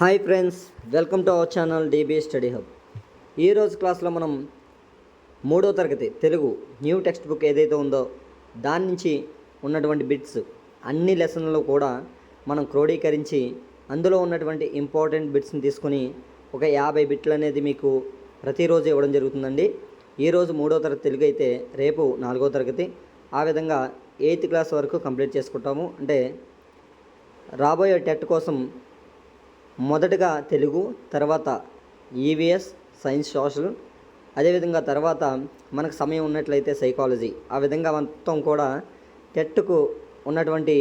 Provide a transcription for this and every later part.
Hi friends welcome to our channel DB study hub. ఈరోజు క్లాస్లో మనం మూడో తరగతి తెలుగు న్యూ టెక్స్ట్ బుక్ ఏదైతే ఉందో దాని నుంచి ఉన్నటువంటి బిట్స్ అన్ని లెసన్లలో కూడా మనం క్రోడీకరించి అందులో ఉన్నటువంటి ఇంపార్టెంట్ బిట్స్ని తీసుకొని ఒక యాభై బిట్లు అనేది మీకు ప్రతిరోజు ఇవ్వడం జరుగుతుందండి. ఈరోజు మూడో తరగతి తెలుగు అయితే రేపు నాలుగో తరగతి. ఆ విధంగా ఎయిత్ క్లాస్ వరకు కంప్లీట్ చేసుకుంటాము. అంటే రాబోయే టెట్ కోసం మొదటగా తెలుగు తర్వాత ఈవీఎస్ సైన్స్ సోషల్ అదేవిధంగా తర్వాత మనకు సమయం ఉన్నట్లయితే సైకాలజీ ఆ విధంగా మొత్తం కూడా టెట్కు ఉన్నటువంటి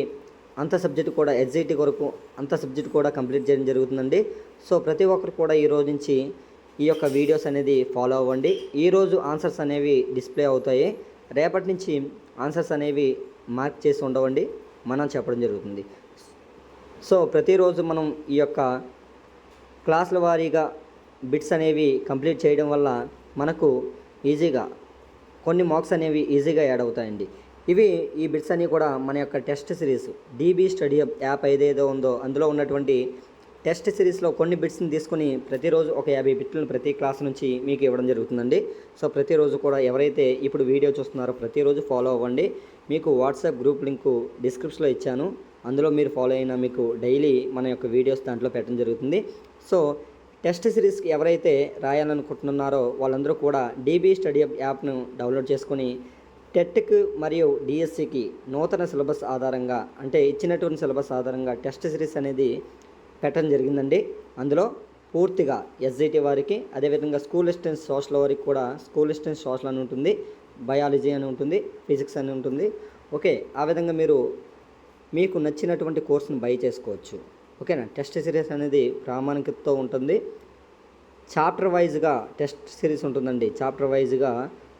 అంత సబ్జెక్టు కూడా ఎస్జిటి కొరకు అంత సబ్జెక్టు కూడా కంప్లీట్ చేయడం జరుగుతుందండి. సో ప్రతి ఒక్కరు కూడా ఈ రోజు నుంచి ఈ యొక్క వీడియోస్ అనేది ఫాలో అవ్వండి. ఈరోజు ఆన్సర్స్ అనేవి డిస్ప్లే అవుతాయి. రేపటి నుంచి ఆన్సర్స్ అనేవి మార్క్ చేసి ఉండవండి. మనం చెప్పడం జరుగుతుంది. సో ప్రతిరోజు మనం ఈ యొక్క క్లాసుల వారీగా బిట్స్ అనేవి కంప్లీట్ చేయడం వల్ల మనకు ఈజీగా కొన్ని మార్క్స్ అనేవి ఈజీగా యాడ్ అవుతాయండి. ఇవి ఈ బిట్స్ అన్నీ కూడా మన యొక్క test series DB study app ఏదేదో ఉందో అందులో ఉన్నటువంటి టెస్ట్ సిరీస్లో కొన్ని బిట్స్ని తీసుకుని ప్రతిరోజు ఒక యాభై బిట్లను ప్రతి క్లాస్ నుంచి మీకు ఇవ్వడం జరుగుతుందండి. సో ప్రతిరోజు కూడా ఎవరైతే ఇప్పుడు వీడియో చూస్తున్నారో ప్రతిరోజు ఫాలో అవ్వండి. మీకు వాట్సాప్ గ్రూప్ లింకు డిస్క్రిప్షన్లో ఇచ్చాను. అందులో మీరు ఫాలో అయినా మీకు డైలీ మన యొక్క వీడియోస్ దాంట్లో పెట్టడం జరుగుతుంది. సో టెస్ట్ సిరీస్కి ఎవరైతే రాయాలనుకుంటున్నారో వాళ్ళందరూ కూడా డీబీ స్టడీ యాప్ను డౌన్లోడ్ చేసుకొని టెట్కి మరియు డిఎస్సికి నూతన సిలబస్ ఆధారంగా అంటే ఇచ్చినటువంటి సిలబస్ ఆధారంగా టెస్ట్ సిరీస్ అనేది పెట్టడం జరిగిందండి. అందులో పూర్తిగా ఎస్జిటి వారికి అదేవిధంగా స్కూల్ డిస్టెన్స్ సోషల్ వారికి కూడా స్కూల్ డిస్టెన్స్ సోషల్ అని ఉంటుంది బయాలజీ అని ఉంటుంది ఫిజిక్స్ అని ఉంటుంది. ఓకే ఆ విధంగా మీరు మీకు నచ్చినటువంటి కోర్సును బై చేసుకోవచ్చు. ఓకేనా? టెస్ట్ సిరీస్ అనేది ప్రామాణికతతో ఉంటుంది. చాప్టర్ వైజ్గా టెస్ట్ సిరీస్ ఉంటుందండి. చాప్టర్ వైజ్గా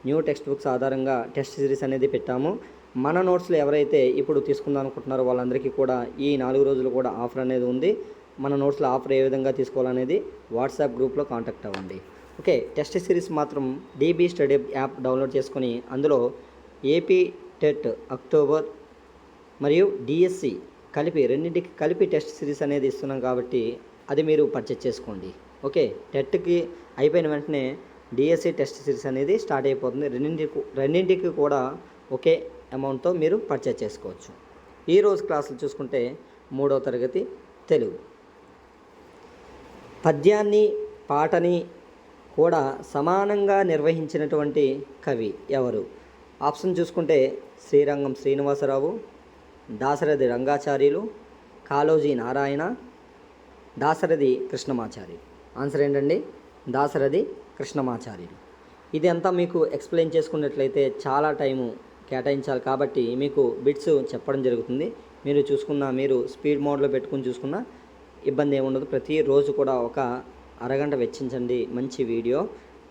న్యూ టెక్స్ట్ బుక్స్ ఆధారంగా టెస్ట్ సిరీస్ అనేది పెట్టాము. మన నోట్స్లో ఎవరైతే ఇప్పుడు తీసుకుందాం అనుకుంటున్నారో వాళ్ళందరికీ కూడా ఈ నాలుగు రోజులు కూడా ఆఫర్ అనేది ఉంది. మన నోట్స్లో ఆఫర్ ఏ విధంగా తీసుకోవాలనేది వాట్సాప్ గ్రూప్లో కాంటాక్ట్ అవ్వండి. ఓకే టెస్ట్ సిరీస్ మాత్రం డీబీ స్టడీ యాప్ డౌన్లోడ్ చేసుకొని అందులో ఏపీ టెట్ అక్టోబర్ మరియు డిఎస్సి కలిపి రెండింటికి కలిపి టెస్ట్ సిరీస్ అనేది ఇస్తున్నాం కాబట్టి అది మీరు పర్చేజ్ చేసుకోండి. ఓకే? టెట్కి అయిపోయిన వెంటనే డిఎస్సి టెస్ట్ సిరీస్ అనేది స్టార్ట్ అయిపోతుంది. రెండింటికి రెండింటికి కూడా ఒకే అమౌంట్తో మీరు పర్చేజ్ చేసుకోవచ్చు. ఈరోజు క్లాసులు చూసుకుంటే మూడో తరగతి తెలుగు. పద్యాన్ని పాటని కూడా సమానంగా నిర్వహించినటువంటి కవి ఎవరు? ఆప్షన్ చూసుకుంటే శ్రీరంగం శ్రీనివాసరావు దాశరథి రంగాచార్యులు కాళోజీ నారాయణ దాశరథి కృష్ణమాచారి ఆన్సర్ ఏంటండి? దాశరథి కృష్ణమాచార్యులు. ఇదంతా మీకు ఎక్స్ప్లెయిన్ చేసుకున్నట్లయితే చాలా టైము కేటాయించాలి కాబట్టి మీకు బిట్స్ చెప్పడం జరుగుతుంది. మీరు చూసుకున్న మీరు స్పీడ్ మోడ్లో పెట్టుకుని చూసుకున్న ఇబ్బంది ఏముండదు. ప్రతిరోజు కూడా ఒక అరగంట వెచ్చించండి. మంచి వీడియో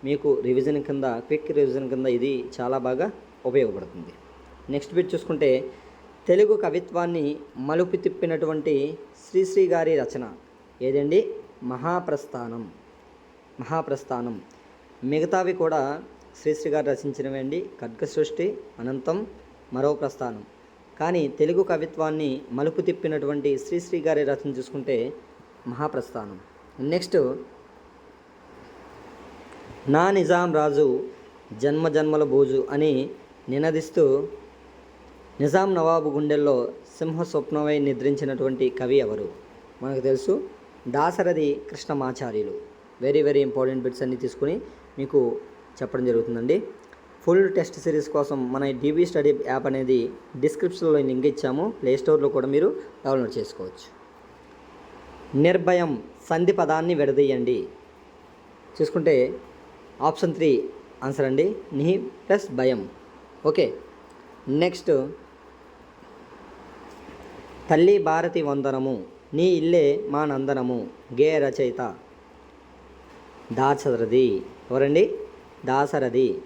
మీకు రివిజన్ కింద క్విక్ రివిజన్ కింద ఇది చాలా బాగా ఉపయోగపడుతుంది. నెక్స్ట్ బిట్ చూసుకుంటే తెలుగు కవిత్వాన్ని మలుపు తిప్పినటువంటి శ్రీశ్రీ గారి రచన ఏదండి? మహాప్రస్థానం. మహాప్రస్థానం. మిగతావి కూడా శ్రీశ్రీ గారు రచించినవండి ఖడ్గ సృష్టి అనంతం మరో ప్రస్థానం. కానీ తెలుగు కవిత్వాన్ని మలుపు తిప్పినటువంటి శ్రీశ్రీ గారి రచన చూసుకుంటే మహాప్రస్థానం. నెక్స్ట్ నా నిజాం రాజు జన్మ జన్మల బోజు అని నినదిస్తూ నిజాం నవాబు గుండెల్లో సింహ స్వప్నమై నిద్రించినటువంటి కవి ఎవరు? మనకు తెలుసు Dasarathi Krishnamacharyulu. Very very important bits అన్ని తీసుకుని మీకు చెప్పడం జరుగుతుందండి. ఫుల్ టెస్ట్ సిరీస్ కోసం మన డీబీ స్టడీ యాప్ అనేది డిస్క్రిప్షన్లో లింక్ ఇచ్చాము. ప్లే స్టోర్లో కూడా మీరు డౌన్లోడ్ చేసుకోవచ్చు. నిర్భయం సంధి పదాన్ని విడదీయండి. చూసుకుంటే ఆప్షన్ త్రీ ఆన్సర్ అండి. నిహి ప్లస్ భయం. ఓకే నెక్స్ట్ తల్లి భారతి వందనము నీ ఇల్లే మా నందనము గే రచయిత. దాసరథి. ఎవరండి? దాసరథి.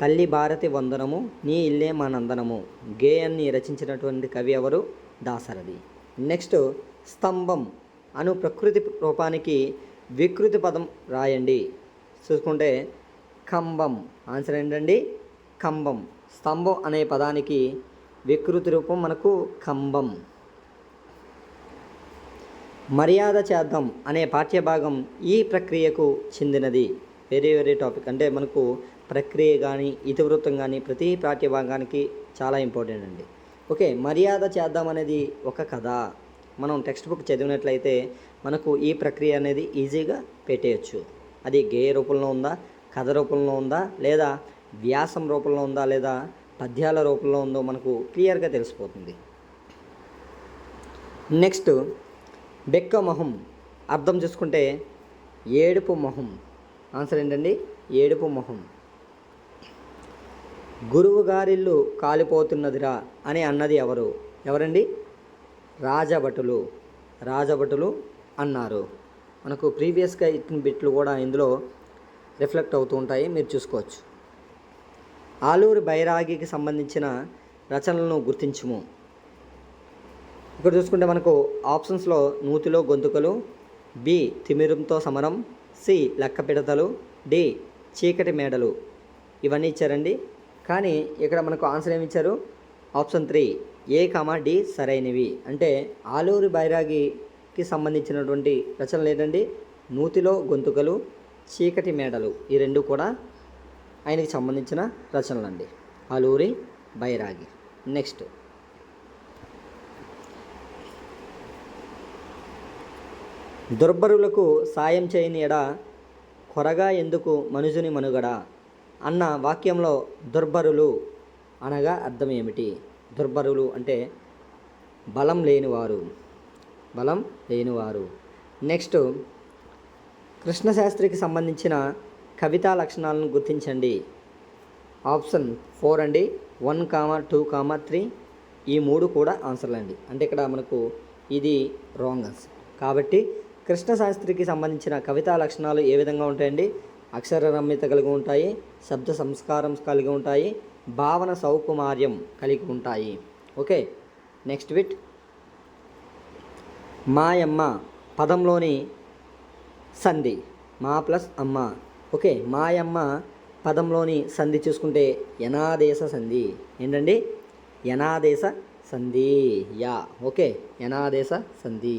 తల్లి భారతి వందనము నీ ఇల్లే మా నందనము గేయాన్ని రచించినటువంటి కవి ఎవరు? దాసరథి. నెక్స్ట్ స్తంభం అను ప్రకృతి రూపానికి వికృతి పదం రాయండి. చూసుకుంటే కంబం ఆన్సర్ ఏంటండి? కంబం స్తంభం అనే పదానికి వికృతి రూపం మనకు కంబం మర్యాద చేద్దాం అనే పాఠ్యభాగం ఈ ప్రక్రియకు చెందినది. వెరీ వెరీ టాపిక్ అంటే మనకు ప్రక్రియ కానీ ఇతివృత్తం కానీ ప్రతి పాఠ్యభాగానికి చాలా ఇంపార్టెంట్ అండి. ఓకే మర్యాద చేద్దాం అనేది ఒక కథ. మనం టెక్స్ట్ బుక్ చదివినట్లయితే మనకు ఈ ప్రక్రియ అనేది ఈజీగా పెట్టేయచ్చు. అది గేయ రూపంలో ఉందా కథ రూపంలో ఉందా లేదా వ్యాసం రూపంలో ఉందా లేదా పద్యాల రూపంలో ఉందో మనకు క్లియర్గా తెలిసిపోతుంది. నెక్స్ట్ బెక్క మొహం. అర్థం చేసుకుంటే ఏడుపు మొహం. ఆన్సర్ ఏంటండి? ఏడుపు మొహం. గురువు గారిల్లు కాలిపోతున్నదిరా అని అన్నది ఎవరు? ఎవరండి? రాజభటులు. రాజభటులు అన్నారు. మనకు ప్రీవియస్గా ఇచ్చిన బిట్లు కూడా ఇందులో రిఫ్లెక్ట్ అవుతూ ఉంటాయి. మీరు చూసుకోవచ్చు. ఆలూరు బైరాగికి సంబంధించిన రచనలను గుర్తించుము. ఇక్కడ చూసుకుంటే మనకు ఆప్షన్స్లో నూతిలో గొంతుకలు బి తిమిరంతో సమరం సి లక్క పిడతలు డి చీకటి మేడలు. ఇవన్నీ ఇచ్చారండి. కానీ ఇక్కడ మనకు ఆన్సర్ ఏమి ఇచ్చారు? Option three A comma D సరైనవి. అంటే ఆలూరి బైరాగికి సంబంధించినటువంటి రచనలు ఏంటండి? నూతిలో గొంతుకలు చీకటి మేడలు. ఈ రెండు కూడా ఆయనకి సంబంధించిన రచనలు అండి ఆలూరి బైరాగి. నెక్స్ట్. దుర్భరులకు సాయం చేయని ఎడ కొరగా ఎందుకు మనుజుని మనుగడ? అన్న వాక్యంలో దుర్భరులు అనగా అర్థం ఏమిటి? దుర్భరులు అంటే బలం లేనివారు. బలం లేనివారు. నెక్స్ట్ కృష్ణశాస్త్రికి సంబంధించిన కవితా లక్షణాలను గుర్తించండి. ఆప్షన్ ఫోర్ అండి. One comma two comma three. ఈ మూడు కూడా ఆన్సర్లు అండి. అంటే ఇక్కడ మనకు ఇది రాంగ్ ఆన్సర్. కాబట్టి కృష్ణశాస్త్రికి సంబంధించిన కవితా లక్షణాలు ఏ విధంగా ఉంటాయండి? అక్షర రమ్యత కలిగి ఉంటాయి శబ్ద సంస్కారం కలిగి ఉంటాయి భావన సౌకుమార్యం కలిగి ఉంటాయి. ఓకే నెక్స్ట్ విట్ మాయమ్మ పదంలోని సంధి మా ప్లస్ అమ్మ. ఓకే మాయమ్మ పదంలోని సంధి చూసుకుంటే యనాదేశ సంధి. ఏంటండి? యనాదేశ సంధి. యా ఓకే యనాదేశ సంధి.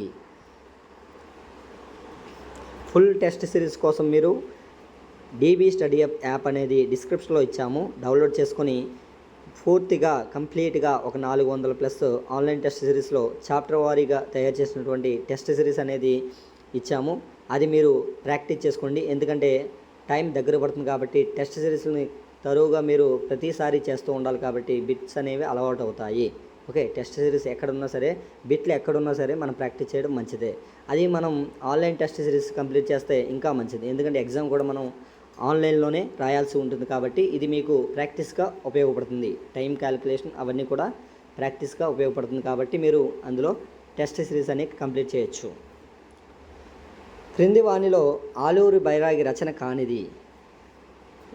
ఫుల్ టెస్ట్ సిరీస్ కోసం మీరు డీబీ స్టడీ అప్ యాప్ అనేది డిస్క్రిప్షన్లో ఇచ్చాము. డౌన్లోడ్ చేసుకొని పూర్తిగా కంప్లీట్గా ఒక నాలుగు వందల ప్లస్ ఆన్లైన్ టెస్ట్ సిరీస్లో చాప్టర్ వారీగా తయారు చేసినటువంటి టెస్ట్ సిరీస్ అనేది ఇచ్చాము. అది మీరు ప్రాక్టీస్ చేసుకోండి. ఎందుకంటే టైం దగ్గర పడుతుంది కాబట్టి టెస్ట్ సిరీస్ని తరువుగా మీరు ప్రతిసారి చేస్తూ ఉండాలి కాబట్టి బిట్స్ అనేవి అలవాటు అవుతాయి. ఓకే టెస్ట్ సిరీస్ ఎక్కడున్నా సరే బిట్లు ఎక్కడున్నా సరే మనం ప్రాక్టీస్ చేయడం మంచిదే. అది మనం ఆన్లైన్ టెస్ట్ సిరీస్ కంప్లీట్ చేస్తే ఇంకా మంచిది. ఎందుకంటే ఎగ్జామ్ కూడా మనం ఆన్లైన్లోనే రాయాల్సి ఉంటుంది కాబట్టి ఇది మీకు ప్రాక్టీస్గా ఉపయోగపడుతుంది. టైం క్యాలిక్యులేషన్ అవన్నీ కూడా ప్రాక్టీస్గా ఉపయోగపడుతుంది కాబట్టి మీరు అందులో టెస్ట్ సిరీస్ అనేది కంప్లీట్ చేయొచ్చు. క్రింది వాణిలో ఆలూరి బైరాగి రచన కానిది.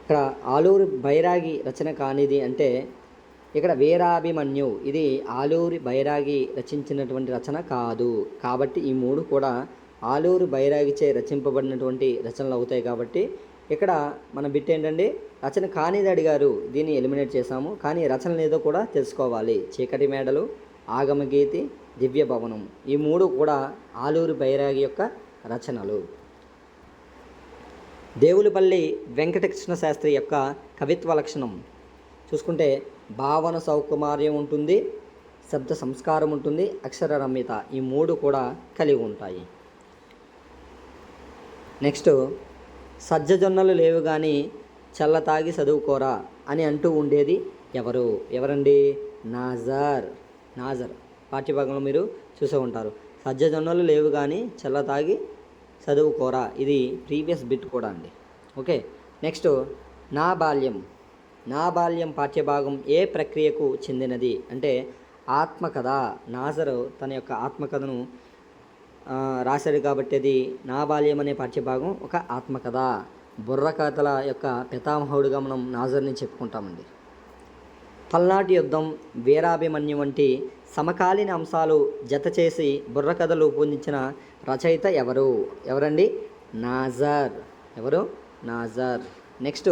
ఇక్కడ ఆలూరి బైరాగి రచన కానిది అంటే ఇక్కడ వీరాభిమన్యు ఇది ఆలూరి బైరాగి రచించినటువంటి రచన కాదు. కాబట్టి ఈ మూడు కూడా ఆలూరు బైరాగిచే రచింపబడినటువంటి రచనలు అవుతాయి కాబట్టి ఇక్కడ మన బిట్ ఏంటండి? రచన కానిది అడిగారు దీన్ని ఎలిమినేట్ చేశాము. కానీ రచనలు ఏదో కూడా తెలుసుకోవాలి. చీకటి మేడలు ఆగమగీతి దివ్య భవనం ఈ మూడు కూడా ఆలూరి బైరాగి యొక్క రచనలు. దేవులపల్లి వెంకటకృష్ణ శాస్త్రి యొక్క కవిత్వ లక్షణం. చూసుకుంటే భావన సౌకుమార్యం ఉంటుంది శబ్ద సంస్కారం ఉంటుంది అక్షర రమ్యత ఈ మూడు కూడా కలిగి ఉంటాయి. నెక్స్ట్ సజ్జజొన్నలు లేవు కానీ చల్ల తాగి చదువుకోరా అని అంటూ ఉండేది ఎవరు? ఎవరండి? నాజర్. నాజర్. పాఠ్యభాగంలో మీరు చూసే ఉంటారు. సజ్జజొన్నలు లేవు కానీ చల్ల తాగి చదువుకోరా? ఇది ప్రీవియస్ బిట్ కూడా అండి. ఓకే. నెక్స్ట్ నా బాల్యం. నా బాల్యం పాఠ్యభాగం ఏ ప్రక్రియకు చెందినది? అంటే ఆత్మకథ. నాజరు తన యొక్క ఆత్మకథను రాశాడు కాబట్టి అది నా బాల్యం అనే పాఠ్యభాగం ఒక ఆత్మకథ. బుర్రకథల యొక్క పితామహుడుగా మనం నాజర్ని చెప్పుకుంటామండి. పల్నాటి యుద్ధం వీరాభిమన్యు వంటి సమకాలీన అంశాలు జత చేసి బుర్రకథలు రూపొందించిన రచయిత ఎవరు? ఎవరండి? నాజర్. ఎవరు? నాజర్. నెక్స్ట్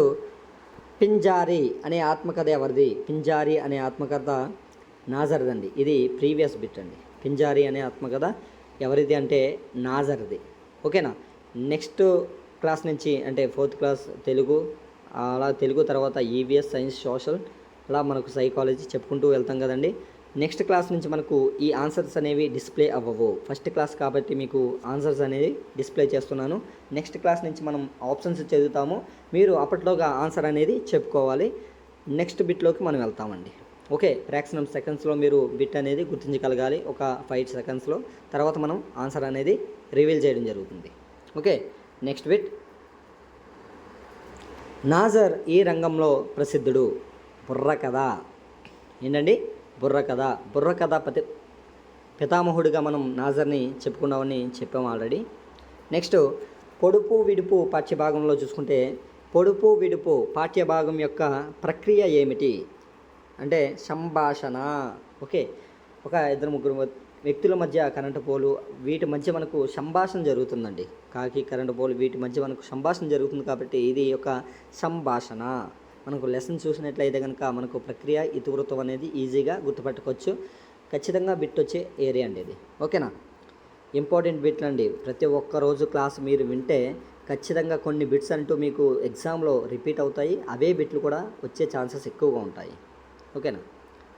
పింజారి అనే ఆత్మకథ ఎవరిది? పింజారి అనే ఆత్మకథ నాజర్దండి. ఇది ప్రీవియస్ బిట్ అండి. పింజారి అనే ఆత్మకథ ఎవరిది అంటే నాజర్ది. ఓకేనా? నెక్స్ట్ క్లాస్ నుంచి అంటే ఫోర్త్ క్లాస్ తెలుగు అలా తెలుగు తర్వాత ఈవీఎస్ సైన్స్ సోషల్ అలా మనకు సైకాలజీ చెప్పుకుంటూ వెళ్తాం కదండి. నెక్స్ట్ క్లాస్ నుంచి మనకు ఈ ఆన్సర్స్ అనేవి డిస్ప్లే అవ్వవు. ఫస్ట్ క్లాస్ కాబట్టి మీకు ఆన్సర్స్ అనేది డిస్ప్లే చేస్తున్నాను. నెక్స్ట్ క్లాస్ నుంచి మనం ఆప్షన్స్ చదువుతాము. మీరు అప్పట్లోగా ఆన్సర్ అనేది చెప్పుకోవాలి. నెక్స్ట్ బిట్లోకి మనం వెళ్తామండి. ఓకే ఫ్రాక్షన్ సెకండ్స్లో మీరు బిట్ అనేది గుర్తించగలగాలి. ఒక ఫైవ్ సెకండ్స్లో. తర్వాత మనం ఆన్సర్ అనేది రివీల్ చేయడం జరుగుతుంది. Okay next bit. నాజర్ ఈ రంగంలో ప్రసిద్ధుడు. బుర్ర కథ. ఏంటండి? బుర్రకథ బుర్రకథ పతి పితామహుడిగా మనం నాజర్ని చెప్పుకున్నామని చెప్పాము ఆల్రెడీ. నెక్స్ట్ పొడుపు విడుపు పాఠ్యభాగంలో చూసుకుంటే పొడుపు విడుపు పాఠ్యభాగం యొక్క ప్రక్రియ ఏమిటి? అంటే సంభాషణ. ఓకే. ఒక ఇద్దరు ముగ్గురు వ్యక్తుల మధ్య కరెంటు పోలు వీటి మధ్య మనకు సంభాషణ జరుగుతుందండి. కాకి కరెంటు పోలు వీటి మధ్య మనకు సంభాషణ జరుగుతుంది కాబట్టి ఇది ఒక సంభాషణ. మనకు లెసన్ చూసినట్లయితే కనుక మనకు ప్రక్రియ ఇతివృత్తం అనేది ఈజీగా గుర్తుపెట్టుకోవచ్చు. ఖచ్చితంగా బిట్ వచ్చే ఏరియా అండి ఇది. ఓకేనా? ఇంపార్టెంట్ బిట్లు అండి. ప్రతి ఒక్క రోజు క్లాస్ మీరు వింటే ఖచ్చితంగా కొన్ని బిట్స్ అంటూ మీకు ఎగ్జామ్లో రిపీట్ అవుతాయి. అవే బిట్లు కూడా వచ్చే ఛాన్సెస్ ఎక్కువగా ఉంటాయి. ఓకేనా?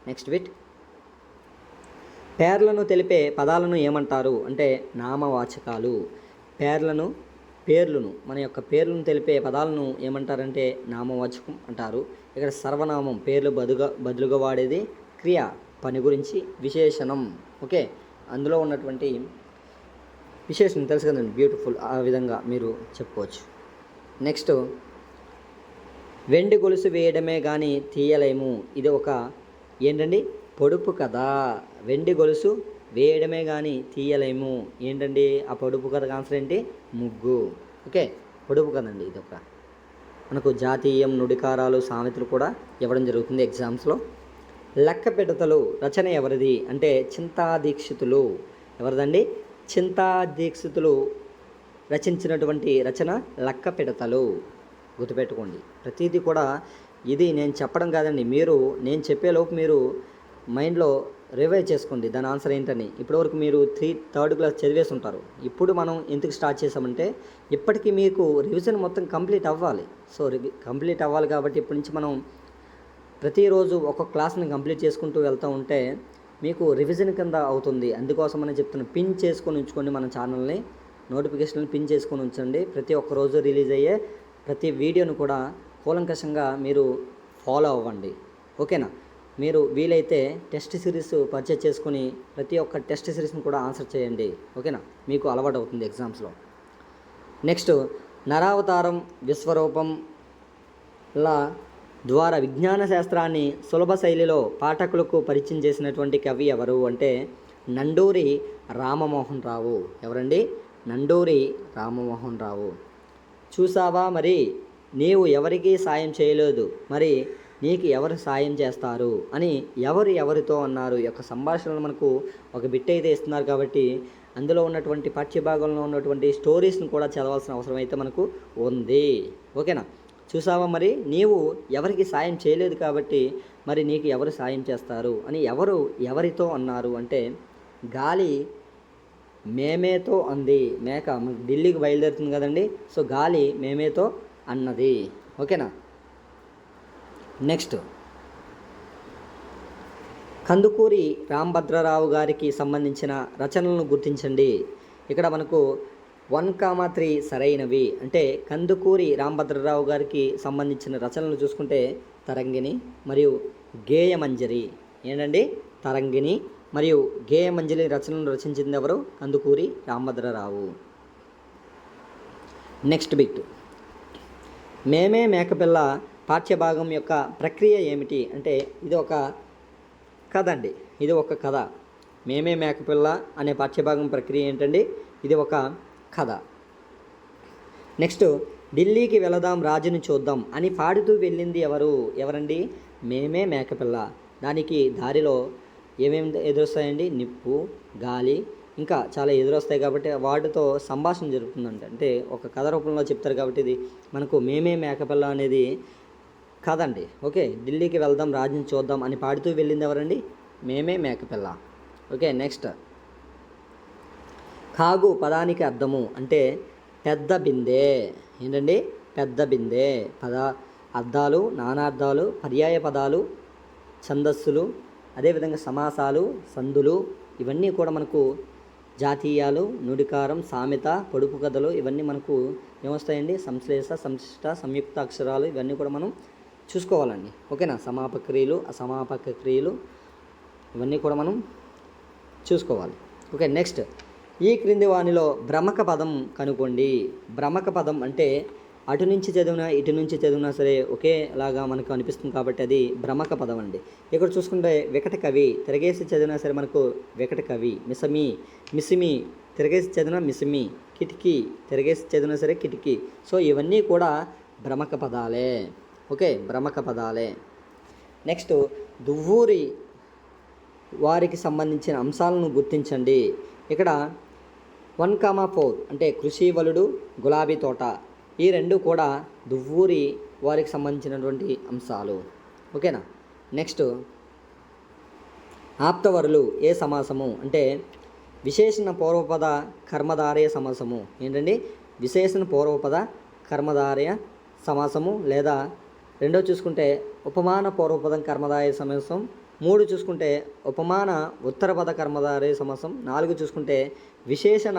నెక్స్ట్ బిట్ పేర్లను తెలిపే పదాలను ఏమంటారు? అంటే నామవాచకాలు. పేర్లను పేర్లను మన యొక్క పేర్లను తెలిపే పదాలను ఏమంటారంటే నామవాచకం అంటారు. ఇక్కడ సర్వనామం పేర్లు బదుగా బదులుగా వాడేది క్రియ పని గురించి విశేషణం. ఓకే? అందులో ఉన్నటువంటి విశేషణం తెలుసు కదండి బ్యూటిఫుల్. ఆ విధంగా మీరు చెప్పుకోవచ్చు. నెక్స్ట్ వెండి గొలుసు వేయడమే కానీ తీయలేము. ఇది ఒక ఏంటండి? పొడుపు కదా వెండి గొలుసు వేయడమే కానీ తీయలేము. ఏంటండి? ఆ పొడుపు కథకు ఆన్సర్ ఏంటి? ముగ్గు. ఓకే? పొడుపు కదండి ఇది ఒక మనకు జాతీయం నుడికారాలు సామెతలు కూడా ఇవ్వడం జరుగుతుంది ఎగ్జామ్స్లో లెక్క పెడతలు రచన ఎవరిది? అంటే చింతా దీక్షితులు ఎవరిదండి? చింతా దీక్షితులు రచించినటువంటి రచన లెక్క పిడతలు. గుర్తుపెట్టుకోండి. ప్రతిదీ కూడా ఇది నేను చెప్పడం కాదండి. మీరు నేను చెప్పేలోపు మీరు మైండ్లో రివైజ్ చేసుకోండి. దాని ఆన్సర్ ఏంటని. ఇప్పటివరకు మీరు త్రీ థర్డ్ క్లాస్ చదివేసి ఉంటారు ఇప్పుడు మనం ఎందుకు స్టార్ట్ చేసామంటే ఇప్పటికీ మీకు రివిజన్ మొత్తం కంప్లీట్ అవ్వాలి. సో రివి కంప్లీట్ అవ్వాలి కాబట్టి ఇప్పటి నుంచి మనం ప్రతిరోజు ఒక్కొక్క క్లాస్ని కంప్లీట్ చేసుకుంటూ వెళ్తూ ఉంటే మీకు రివిజన్ కింద అవుతుంది. అందుకోసమని చెప్తున్న. పిన్ చేసుకొని ఉంచుకోండి మన ఛానల్ని. నోటిఫికేషన్లు పిన్ చేసుకొని ఉంచండి. ప్రతి ఒక్క రోజు రిలీజ్ అయ్యే ప్రతి వీడియోను కూడా కూలంకషంగా మీరు ఫాలో అవ్వండి. ఓకేనా? మీరు వీలైతే టెస్ట్ సిరీస్ పర్చేజ్ చేసుకుని ప్రతి ఒక్క టెస్ట్ సిరీస్ని కూడా ఆన్సర్ చేయండి. ఓకేనా? మీకు అలవాటు అవుతుంది ఎగ్జామ్స్లో. నెక్స్ట్ నరావతారం విశ్వరూపం లా ద్వారా విజ్ఞాన శాస్త్రాన్ని సులభ శైలిలో పాఠకులకు పరిచయం చేసినటువంటి కవి ఎవరు అంటే నండూరి రామమోహన్ రావు. ఎవరండి? నండూరి రామమోహన్ రావు. చూసావా మరి? నీవు ఎవరికీ సాయం చేయలేదు. మరి నీకు ఎవరు సాయం చేస్తారు? అని ఎవరు ఎవరితో అన్నారు ఈ యొక్క సంభాషణలు మనకు ఒక బిట్ అయితే ఇస్తున్నారు కాబట్టి అందులో ఉన్నటువంటి పాఠ్యభాగంలో ఉన్నటువంటి స్టోరీస్ని కూడా చదవాల్సిన అవసరం అయితే మనకు ఉంది. ఓకేనా? చూసావా మరి? నీవు ఎవరికి సాయం చేయలేదు కాబట్టి మరి నీకు ఎవరు సాయం చేస్తారు? అని ఎవరు ఎవరితో అన్నారు? అంటే గాలి మేమేతో అంది. మేక ఢిల్లీకి బయలుదేరుతుంది కదండి. సో గాలి మేమేతో అన్నది. ఓకేనా? నెక్స్ట్. కందుకూరి రామభద్రరావు గారికి సంబంధించిన రచనలను గుర్తించండి. ఇక్కడ మనకు వన్ కామా త్రీ సరైనవి. అంటే కందుకూరి రామభద్రరావు గారికి సంబంధించిన రచనలు చూసుకుంటే తరంగిణి మరియు గేయమంజరి. ఏంటండి? తరంగిణి మరియు గేయమంజరి రచనలను రచించింది ఎవరు? కందుకూరి రామభద్రరావు. Next bit. మేమే మేకపిల్ల పాఠ్యభాగం యొక్క ప్రక్రియ ఏమిటి అంటే ఇది ఒక కథ అండి ఇది ఒక కథ. మేమే మేకపిల్ల అనే పాఠ్యభాగం ప్రక్రియ ఏంటండి? ఇది ఒక కథ. నెక్స్ట్ ఢిల్లీకి వెళదాం రాజుని చూద్దాం అని పాడుతూ వెళ్ళింది ఎవరు? ఎవరండి? మేమే మేకపిల్ల. దానికి దారిలో ఏమేమి ఎదురొస్తాయండి? నిప్పు గాలి ఇంకా చాలా ఎదురొస్తాయి కాబట్టి వాటితో సంభాషణ జరుగుతుందంట. అంటే ఒక కథ రూపంలో చెప్తారు కాబట్టి ఇది మనకు మేమే మేకపిల్ల అనేది కాదండి. ఓకే ఢిల్లీకి వెళ్దాం రాజ్యం చూద్దాం అని పాడుతూ వెళ్ళింది ఎవరండి? మేమే మేకపిల్ల. Okay next. కాగు పదానికి అర్థము అంటే పెద్ద బిందె. ఏంటండి? పెద్ద బిందె. పద అర్థాలు నానార్థాలు పర్యాయ పదాలు ఛందస్సులు అదేవిధంగా సమాసాలు సందులు ఇవన్నీ కూడా మనకు జాతీయాలు నుడికారం సామెత పొడుపు కథలు ఇవన్నీ మనకు ఏమొస్తాయండి? సంశ్లేష సంశిష్ట సంయుక్త అక్షరాలు ఇవన్నీ కూడా మనం చూసుకోవాలండి. ఓకేనా? సమాపక క్రియలు అసమాపక క్రియలు ఇవన్నీ కూడా మనం చూసుకోవాలి. Okay next. ఈ క్రింది వానిలో భ్రమక పదం కనుక్కోండి. భ్రమక పదం అంటే అటు నుంచి చదివినా ఇటు నుంచి చదివినా సరే ఒకేలాగా మనకు అనిపిస్తుంది కాబట్టి అది భ్రమక పదం అండి. ఇక్కడ చూసుకుంటే వికట కవి తిరగేసి చదివినా సరే మనకు వికట కవి మిసమి మిసిమి తిరగేసి చదివినా మిసిమి కిటికీ తిరగేసి చదివినా సరే కిటికీ. సో ఇవన్నీ కూడా భ్రమక పదాలే. ఓకే భ్రమక పదాలే. నెక్స్ట్ దువ్వూరి వారికి సంబంధించిన అంశాలను గుర్తించండి. ఇక్కడ వన్ కామా ఫోర్ అంటే కృషి వలుడు గులాబీ తోట. ఈ రెండు కూడా దువ్వూరి వారికి సంబంధించినటువంటి అంశాలు. ఓకేనా? నెక్స్ట్ ఆప్తవరులు ఏ సమాసము? అంటే విశేషణ పూర్వపద కర్మధారయ సమాసము. ఏంటండి? విశేషణ పూర్వపద కర్మధారయ సమాసము లేదా రెండో చూసుకుంటే ఉపమాన పూర్వపదం కర్మదాయ సమాసం. మూడు చూసుకుంటే ఉపమాన ఉత్తరపద కర్మధారయ సమాసం. నాలుగు చూసుకుంటే విశేషణ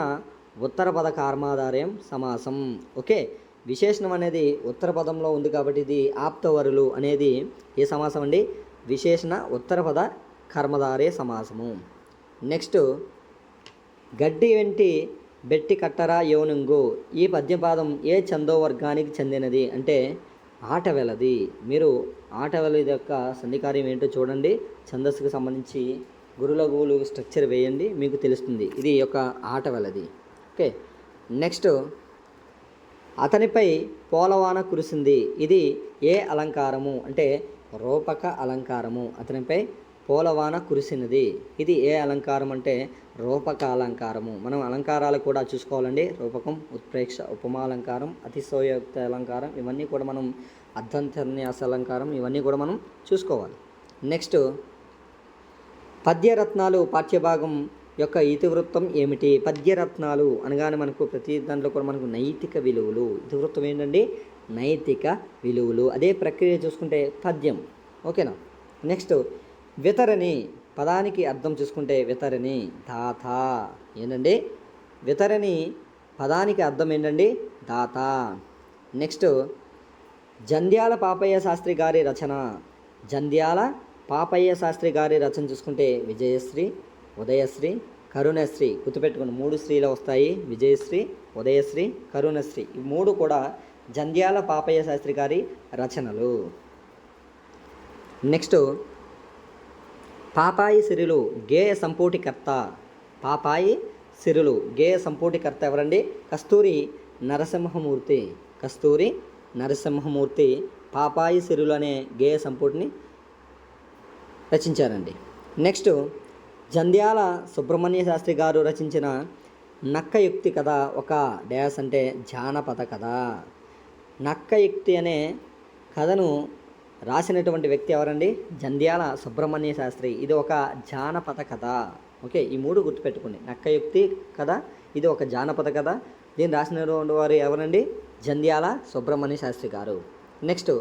ఉత్తరపద కర్మాధారయం సమాసం. ఓకే? విశేషణం అనేది ఉత్తర పదంలో ఉంది కాబట్టి ఇది ఆప్తవరులు అనేది ఏ సమాసం అండి? విశేషణ ఉత్తరపద కర్మధారయ సమాసము. నెక్స్ట్ గడ్డి వెంటి బెట్టి కట్టరా యోనుంగు. ఈ పద్యపాదం ఏ చందో వర్గానికి చెందినది? అంటే ఆట వెలది. మీరు ఆటవెలది యొక్క సంధికార్యం ఏంటో చూడండి. ఛందస్సుకు సంబంధించి గురులగులు స్ట్రక్చర్ వేయండి. మీకు తెలుస్తుంది. ఇది యొక్క ఆటవెలది ఓకే. నెక్స్ట్ అతనిపై పోలవాన కురిసింది. ఇది ఏ అలంకారము? అంటే రూపక అలంకారము. అతనిపై పోలవాన కురిసినది. ఇది ఏ అలంకారం అంటే రూపక అలంకారము మనం అలంకారాలు కూడా చూసుకోవాలండి. రూపకం ఉత్ప్రేక్ష ఉపమాలంకారం అతిశయోక్త అలంకారం ఇవన్నీ కూడా మనం అర్ధంతర్న్యాస అలంకారం ఇవన్నీ కూడా మనం చూసుకోవాలి. నెక్స్ట్ పద్యరత్నాలు పాఠ్యభాగం యొక్క ఇతివృత్తం ఏమిటి? పద్యరత్నాలు అనగానే మనకు ప్రతి దాంట్లో కూడా మనకు నైతిక విలువలు. ఇతివృత్తం ఏంటండి? నైతిక విలువలు. అదే ప్రక్రియ చూసుకుంటే పద్యం. ఓకేనా? నెక్స్ట్ వితరణి పదానికి అర్థం చూసుకుంటే వితరణి దాత. ఏంటండి? వితరణి పదానికి అర్థం ఏంటండి? దాత. నెక్స్ట్ జంధ్యాల పాపయ్య శాస్త్రి గారి రచన. జంధ్యాల పాపయ్య శాస్త్రి గారి రచన చూసుకుంటే విజయశ్రీ ఉదయశ్రీ కరుణశ్రీ. గుర్తుపెట్టుకోండి మూడు శ్రీలు వస్తాయి. విజయశ్రీ ఉదయశ్రీ కరుణశ్రీ. ఈ మూడు కూడా జంధ్యాల పాపయ్య శాస్త్రి గారి రచనలు. నెక్స్ట్ పాపాయి సిరులు గేయ సంపుటికర్త. పాపాయి సిరులు గేయ సంపుటికర్త ఎవరండి? కస్తూరి నరసింహమూర్తి. కస్తూరి నరసింహమూర్తి పాపాయి సిరులు అనే గేయ సంపుటిని రచించారండి. నెక్స్ట్ జంధ్యాల సుబ్రహ్మణ్య శాస్త్రి గారు రచించిన నక్కయుక్తి కథ ఒక డ్యాస్ అంటే జానపద కథ. నక్కయుక్తి అనే కథను రాసినటువంటి వ్యక్తి ఎవరండి? జంధ్యాల సుబ్రహ్మణ్య శాస్త్రి. ఇది ఒక జానపద కథ. ఓకే ఈ మూడు గుర్తుపెట్టుకోండి. నక్కయుక్తి కథ ఇది ఒక జానపద కథ. దీన్ని రాసినటువంటి వారు ఎవరండి? జంధ్యాల సుబ్రహ్మణ్య శాస్త్రి గారు. నెక్స్ట్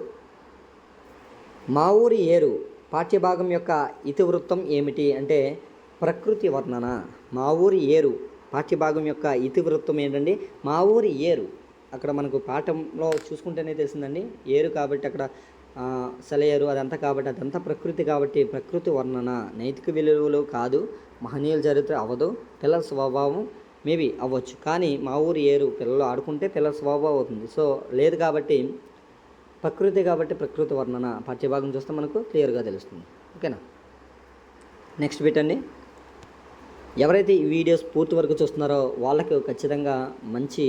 మా ఊరి ఏరు పాఠ్యభాగం యొక్క ఇతివృత్తం ఏమిటి అంటే ప్రకృతి వర్ణన. మా ఊరి ఏరు పాఠ్యభాగం యొక్క ఇతివృత్తం ఏంటండి? మా ఊరి ఏరు. అక్కడ మనకు పాఠంలో చూసుకుంటేనే తెలిసిందండి. ఏరు కాబట్టి అక్కడ సెలయరు అదంతా కాబట్టి అదంతా ప్రకృతి కాబట్టి ప్రకృతి వర్ణన. నైతిక విలువలు కాదు మహనీయుల చరిత్ర అవ్వదు పిల్లల స్వభావం మేబీ అవ్వచ్చు. కానీ మా ఊరు ఏరు పిల్లలు ఆడుకుంటే పిల్లల స్వభావం అవుతుంది. సో లేదు కాబట్టి ప్రకృతి కాబట్టి ప్రకృతి వర్ణన. పాఠ్యభాగం చూస్తే మనకు క్లియర్గా తెలుస్తుంది. ఓకేనా? నెక్స్ట్ బిట్ అండి. ఎవరైతే ఈ వీడియోస్ పూర్తి వరకు చూస్తున్నారో వాళ్ళకి ఖచ్చితంగా మంచి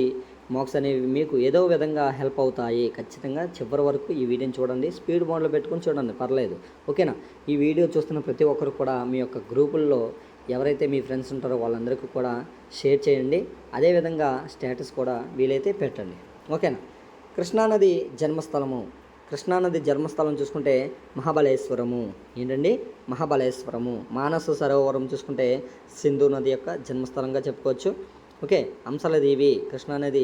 మార్క్స్ అనేవి మీకు ఏదో విధంగా హెల్ప్ అవుతాయి. ఖచ్చితంగా చివరి వరకు ఈ వీడియోని చూడండి. స్పీడ్ మోడ్లో పెట్టుకొని చూడండి. పర్లేదు. ఓకేనా? ఈ వీడియో చూస్తున్న ప్రతి ఒక్కరు కూడా మీ యొక్క గ్రూపుల్లో ఎవరైతే మీ ఫ్రెండ్స్ ఉంటారో వాళ్ళందరికీ కూడా షేర్ చేయండి. అదేవిధంగా స్టేటస్ కూడా వీలైతే పెట్టండి. ఓకేనా? కృష్ణానది జన్మస్థలము. కృష్ణానది జన్మస్థలం చూసుకుంటే మహాబలేశ్వరము. ఏంటండి? మహాబలేశ్వరము. మానస సరోవరం చూసుకుంటే సింధు నది యొక్క జన్మస్థలంగా చెప్పుకోవచ్చు. ఓకే అంశాలదేవి కృష్ణా నది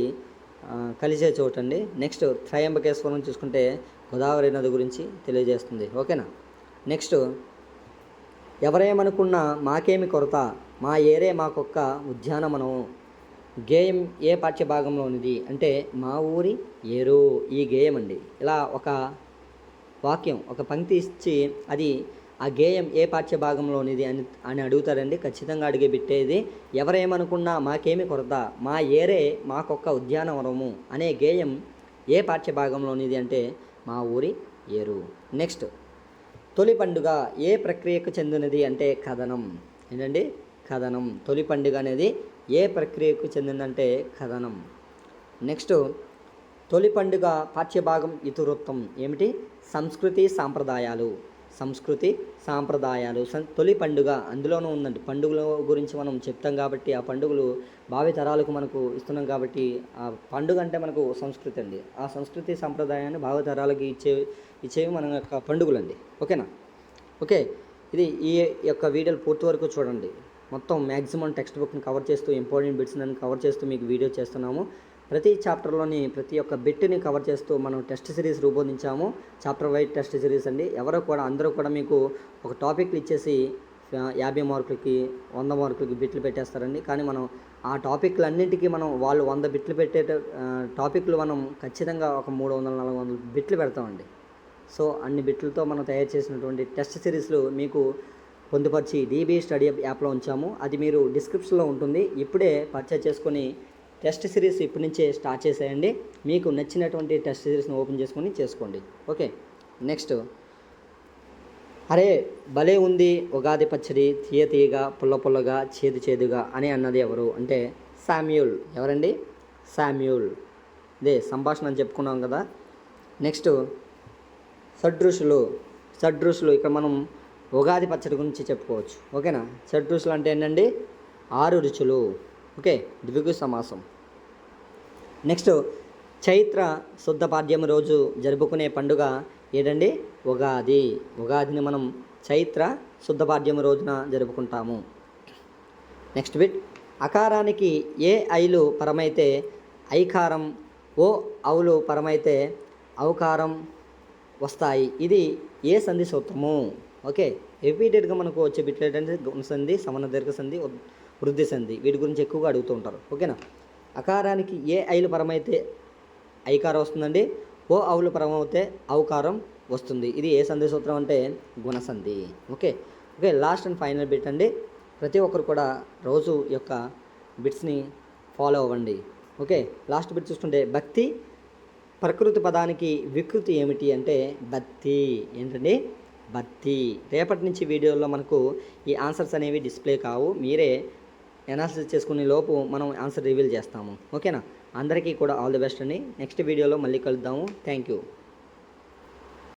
కలిసే చోటండి. అండి నెక్స్ట్ త్రయంబకేశ్వరం చూసుకుంటే గోదావరి నది గురించి తెలియజేస్తుంది. ఓకేనా? నెక్స్ట్ ఎవరేమనుకున్నా మాకేమి కొరత మా ఏరే మాకొక్క ఉద్యానవనం గేయం ఏ పాఠ్య భాగంలోనిది అంటే మా ఊరి ఏరు ఈ గేయం అండి ఇలా ఒక వాక్యం ఒక పంక్తి ఇచ్చి అది ఆ గేయం ఏ పాఠ్య భాగంలోనిది అని అని అడుగుతారండి. ఖచ్చితంగా అడిగే బిట్టేది ఎవరేమనుకున్నా మాకేమి కొరత మా ఏరే మాకొక్క ఉద్యానవనము అనే గేయం ఏ పాఠ్య భాగంలోనిది అంటే మా ఊరి ఏరు. నెక్స్ట్ తొలి పండుగ ఏ ప్రక్రియకు చెందినది అంటే కథనం. ఏంటండి? కథనం. తొలి పండుగ అనేది ఏ ప్రక్రియకు చెందిందంటే కథనం. నెక్స్ట్ తొలి పండుగ పాఠ్యభాగం ఇతివృత్తం ఏమిటి? సంస్కృతి సాంప్రదాయాలు. సంస్కృతి సాంప్రదాయాలు సం తొలి పండుగ అందులోనూ ఉందండి. పండుగల గురించి మనం చెప్తాం కాబట్టి ఆ పండుగలు భావి తరాలకు మనకు ఇస్తున్నాం కాబట్టి ఆ పండుగ అంటే మనకు సంస్కృతి అండి. ఆ సంస్కృతి సాంప్రదాయాన్ని భావి తరాలకి ఇచ్చే ఇచ్చేవి మన యొక్క పండుగలండి. ఓకేనా? ఓకే. ఇది ఈ యొక్క వీడియోలు పూర్తి వరకు చూడండి. మొత్తం మ్యాక్సిమం టెక్స్ట్ బుక్ని కవర్ చేస్తూ ఇంపార్టెంట్ బిట్స్ అన్ని కవర్ చేస్తూ మీకు వీడియో చేస్తున్నాము. ప్రతి చాప్టర్లోని ప్రతి ఒక్క బిట్ని కవర్ చేస్తూ మనం టెస్ట్ సిరీస్ రూపొందించాము. చాప్టర్ వైడ్ టెస్ట్ సిరీస్ అండి. ఎవరో కూడా అందరూ కూడా మీకు ఒక టాపిక్లు ఇచ్చేసి యాభై మార్కులకి వంద మార్కులకి బిట్లు పెట్టేస్తారండి. కానీ మనం ఆ టాపిక్లన్నింటికీ మనం వాళ్ళు వంద బిట్లు పెట్టే టాపిక్లు మనం ఖచ్చితంగా ఒక మూడు వందల నాలుగు వందల బిట్లు పెడతామండి. సో అన్ని బిట్లతో మనం తయారు చేసినటువంటి టెస్ట్ సిరీస్లు మీకు పొందుపరిచి డీబీ స్టడీ యాప్లో ఉంచాము. అది మీరు డిస్క్రిప్షన్లో ఉంటుంది. ఇప్పుడే పర్చేజ్ చేసుకొని టెస్ట్ సిరీస్ ఇప్పటి నుంచే స్టార్ట్ చేసేయండి. మీకు నచ్చినటువంటి టెస్ట్ సిరీస్ని ఓపెన్ చేసుకొని చేసుకోండి. Okay next. అరే భలే ఉంది ఉగాది పచ్చడి తీయ తీయగా పుల్ల పుల్లగా చేదు చేదుగా అని అన్నది ఎవరు? అంటే శామ్యూల్ ఎవరండి? శామ్యూల్ ఇదే సంభాషణ అని చెప్పుకున్నాం కదా. నెక్స్ట్ షడ్రుషులు షడ్రుషులు ఇక్కడ మనం ఉగాది పచ్చడి గురించి చెప్పుకోవచ్చు. ఓకేనా? షడ్రుషులు అంటే ఏంటండి? ఆరు రుచులు. ఓకే ద్విగు సమాసం. నెక్స్ట్ చైత్ర శుద్ధ పాడ్యం రోజు జరుపుకునే పండుగ ఏంటండి ఉగాది. ఉగాదిని మనం చైత్ర శుద్ధ పాడ్యం రోజున జరుపుకుంటాము. నెక్స్ట్ బిట్ అకారానికి ఏ ఐలు పరమైతే ఐకారం ఓ అవులు పరమైతే అవకారం వస్తాయి. ఇది ఏ సంధి సూత్రము? ఓకే రిపీటెడ్గా మనకు వచ్చే బిట్లు ఏంటంటే సంధి సమన దీర్ఘ సంధి వృద్ధి సంధి వీటి గురించి ఎక్కువగా అడుగుతూ ఉంటారు. ఓకేనా? అకారానికి ఏ ఐలు పరమైతే ఐకారం వస్తుందండి? ఓ అవులు పరమైతే అవకారం వస్తుంది. ఇది ఏ సంధి సూత్రం అంటే గుణసంధి. Okay? Okay last and final bit అండి. ప్రతి ఒక్కరు కూడా రోజు యొక్క బిట్స్ని ఫాలో అవ్వండి. ఓకే? లాస్ట్ బిట్ చూసుకుంటే భక్తి ప్రకృతి పదానికి వికృతి ఏమిటి అంటే బత్తి ఏంటండి? బత్తి రేపటి నుంచి వీడియోలో మనకు ఈ ఆన్సర్స్ అనేవి డిస్ప్లే కావు. మీరే ఎనాలిసిస్ చేసుకునే లోపు మనం ఆన్సర్ రివీల్ చేస్తాము. ఓకేనా అందరికీ కూడా ఆల్ ది బెస్ట్ అండి. నెక్స్ట్ వీడియోలో మళ్ళీ కలుద్దాము. Thank you